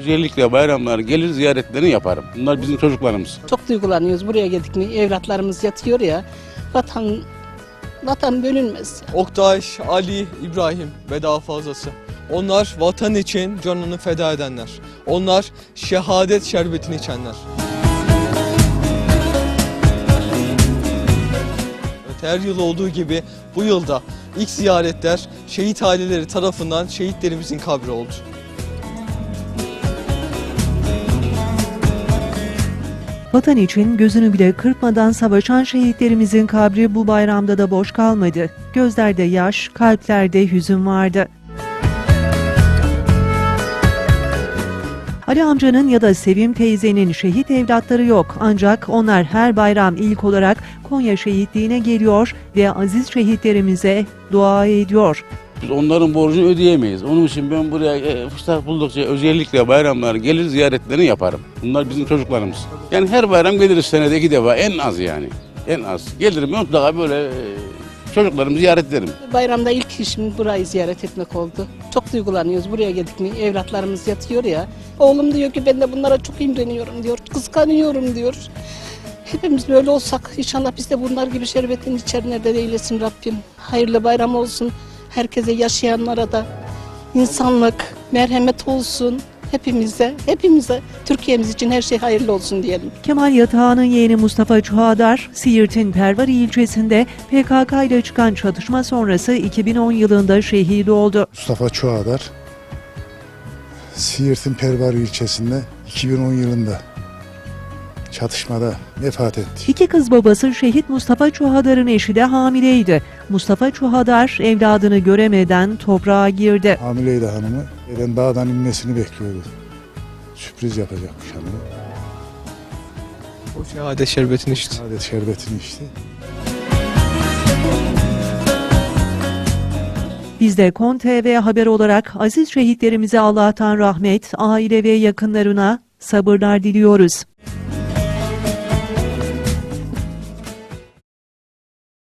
Özellikle bayramlar gelir ziyaretlerini yaparım. Bunlar bizim çocuklarımız. Çok duygulanıyoruz. Buraya geldik mi evlatlarımız yatıyor ya. Vatan vatan bölünmez. Oktay, Ali, İbrahim ve daha fazlası. Onlar vatan için canını feda edenler. Onlar şehadet şerbetini içenler. Evet, her yıl olduğu gibi bu yılda ilk ziyaretler şehit aileleri tarafından şehitlerimizin kabri oldu. Vatan için gözünü bile kırpmadan savaşan şehitlerimizin kabri bu bayramda da boş kalmadı. Gözlerde yaş, kalplerde hüzün vardı. Ali amcanın ya da Sevim teyzenin şehit evlatları yok ancak onlar her bayram ilk olarak Konya şehitliğine geliyor ve aziz şehitlerimize dua ediyor. Biz onların borcunu ödeyemeyiz. Onun için ben buraya e, fırsat buldukça özellikle bayramlar gelir ziyaretlerini yaparım. Bunlar bizim çocuklarımız. Yani her bayram geliriz senede iki defa en az yani. En az. Gelirim mutlaka böyle e, çocuklarımı ziyaret ederim. Bayramda ilk işim burayı ziyaret etmek oldu. Çok duygulanıyoruz. Buraya geldik mi evlatlarımız yatıyor ya. Oğlum diyor ki ben de bunlara çok imreniyorum diyor. Kıskanıyorum diyor. Hepimiz böyle olsak inşallah biz de bunlar gibi şerbetin içerine de eylesin Rabbim. Hayırlı bayram olsun. Herkese yaşayanlara da insanlık, merhamet olsun. Hepimize, hepimize Türkiye'miz için her şey hayırlı olsun diyelim. Kemal Yatağan'ın yeğeni Mustafa Çuhadar, Siirt'in Pervari ilçesinde PKK ile çıkan çatışma sonrası 2010 yılında şehit oldu. Mustafa Çoğadar Siirt'in Pervari ilçesinde 2010 yılında çatışmada vefat etti. İki kız babası şehit Mustafa Çuhadar'ın eşi de hamileydi. Mustafa Çuhadar evladını göremeden toprağa girdi. Hamileydi hanımı. Eden dağdan inmesini bekliyordu. Sürpriz yapacakmış hanımı. O şehadet şerbetini içti. Adet şerbetini içti. Biz de KON TV haber olarak aziz şehitlerimize Allah'tan rahmet, aile ve yakınlarına sabırlar diliyoruz.